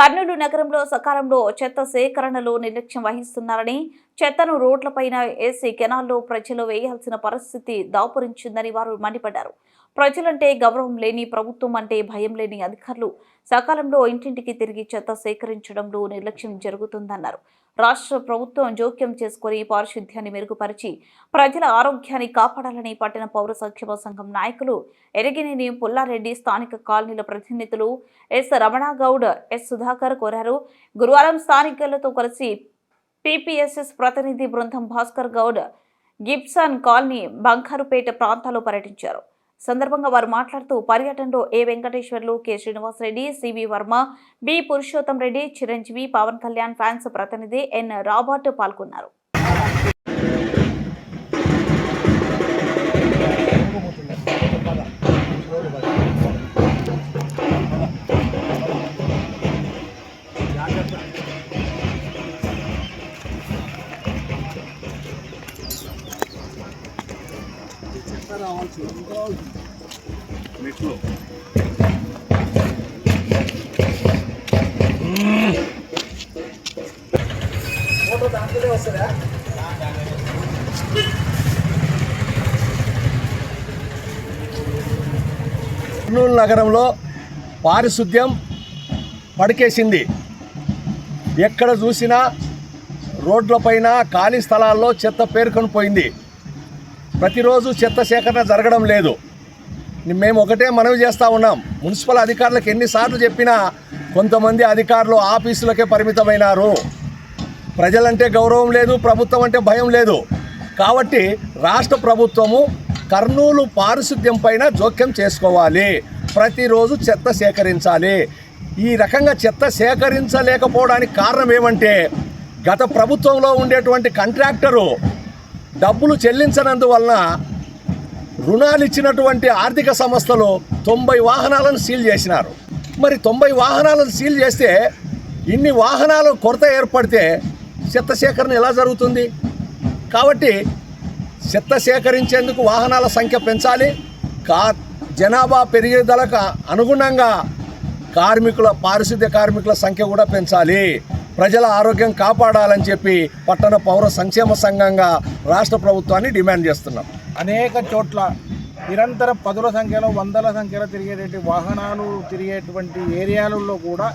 కర్నూలు నగరంలో సకాలంలో చెత్త సేకరణలో నిర్లక్ష్యం వహిస్తున్నారని చెత్తను రోడ్లపైన వేసి కెనాల్లో ప్రజలు వేయాల్సిన పరిస్థితి దాపురించిందని వారు మండిపడ్డారు. ప్రజలంటే గౌరవం లేని ప్రభుత్వం అంటే భయం లేని అధికారులు సకాలంలో ఇంటింటికి తిరిగి చెత్త సేకరించడంలో నిర్లక్ష్యం జరుగుతుందన్నారు. రాష్ట్ర ప్రభుత్వం జోక్యం చేసుకుని పారిశుద్ధ్యాన్ని మెరుగుపరిచి ప్రజల ఆరోగ్యాన్ని కాపాడాలని పట్టణ పౌర సంక్షేమ సంఘం నాయకులు ఎరగినేని పుల్లారెడ్డి స్థానిక కాలనీల ప్రతినిధులు ఎస్. రమణాగౌడ్ ఎస్. సుధాకర్ కోరారు. గురువారం స్థానికులతో కలిసి పీపీఎస్ఎస్ ప్రతినిధి బృందం భాస్కర్ గౌడ్ గిబ్సన్ కాలనీ బంగారుపేట ప్రాంతాల్లో పర్యటించారు. సందర్భంగా వారు మాట్లాడుతూ పర్యటనలో A Venkateswarlu K. Srinivasareddy CV Varma B. Purushottam Reddy Chiranjeevi Pavan Kalyan fans ప్రతినిధి ఎన్. రాబర్ట్ పాల్గొన్నారు. మెట్లు కర్నూలు నగరంలో పారిశుద్ధ్యం పడికేసింది. ఎక్కడ చూసినా రోడ్లపైన ఖాళీ స్థలాల్లో చెత్త పేరుకొని పోయింది. ప్రతిరోజు చెత్త సేకరణ జరగడం లేదు. మేము ఒకటే మనవి చేస్తూ ఉన్నాం. మున్సిపల్ అధికారులకు ఎన్నిసార్లు చెప్పినా కొంతమంది అధికారులు ఆఫీసులకే పరిమితమైనారు. ప్రజలంటే గౌరవం లేదు ప్రభుత్వం అంటే భయం లేదు. కాబట్టి రాష్ట్ర ప్రభుత్వము కర్నూలు పారిశుద్ధ్యం పైన జోక్యం చేసుకోవాలి. ప్రతిరోజు చెత్త సేకరించాలి. ఈ రకంగా చెత్త సేకరించలేకపోవడానికి కారణం ఏమంటే గత ప్రభుత్వంలో ఉండేటువంటి కాంట్రాక్టరు డబ్బులు చెల్లించనందువలన రుణాలు ఇచ్చినటువంటి ఆర్థిక సంస్థలు తొంభై వాహనాలను సీల్ చేసినారు. మరి తొంభై వాహనాలను సీల్ చేస్తే ఇన్ని వాహనాలు కొరత ఏర్పడితే చెత్త సేకరణ ఎలా జరుగుతుంది? కాబట్టి చెత్త సేకరించేందుకు వాహనాల సంఖ్య పెంచాలి. కా జనాభా పెరిగేదలకు అనుగుణంగా కార్మికుల పారిశుద్ధ్య కార్మికుల సంఖ్య కూడా పెంచాలి. ప్రజల ఆరోగ్యం కాపాడాలని చెప్పి పట్టణ పౌర సంక్షేమ సంఘంగా రాష్ట్ర ప్రభుత్వాన్ని డిమాండ్ చేస్తున్నాం. అనేక చోట్ల నిరంతరం పదుల సంఖ్యలో వందల సంఖ్యలో తిరిగేటువంటి వాహనాలు తిరిగేటువంటి ఏరియాలలో కూడా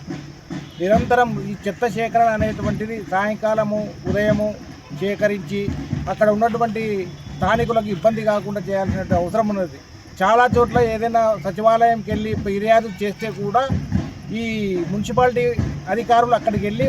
నిరంతరం ఈ చెత్త సేకరణ అనేటువంటిది సాయంకాలము ఉదయము సేకరించి అక్కడ ఉన్నటువంటి స్థానికులకు ఇబ్బంది కాకుండా చేయాల్సిన అవసరం ఉన్నది. చాలా చోట్ల ఏదైనా సచివాలయంకి వెళ్ళి ఫిర్యాదు చేస్తే కూడా ఈ మున్సిపాలిటీ అధికారులు అక్కడికి వెళ్ళి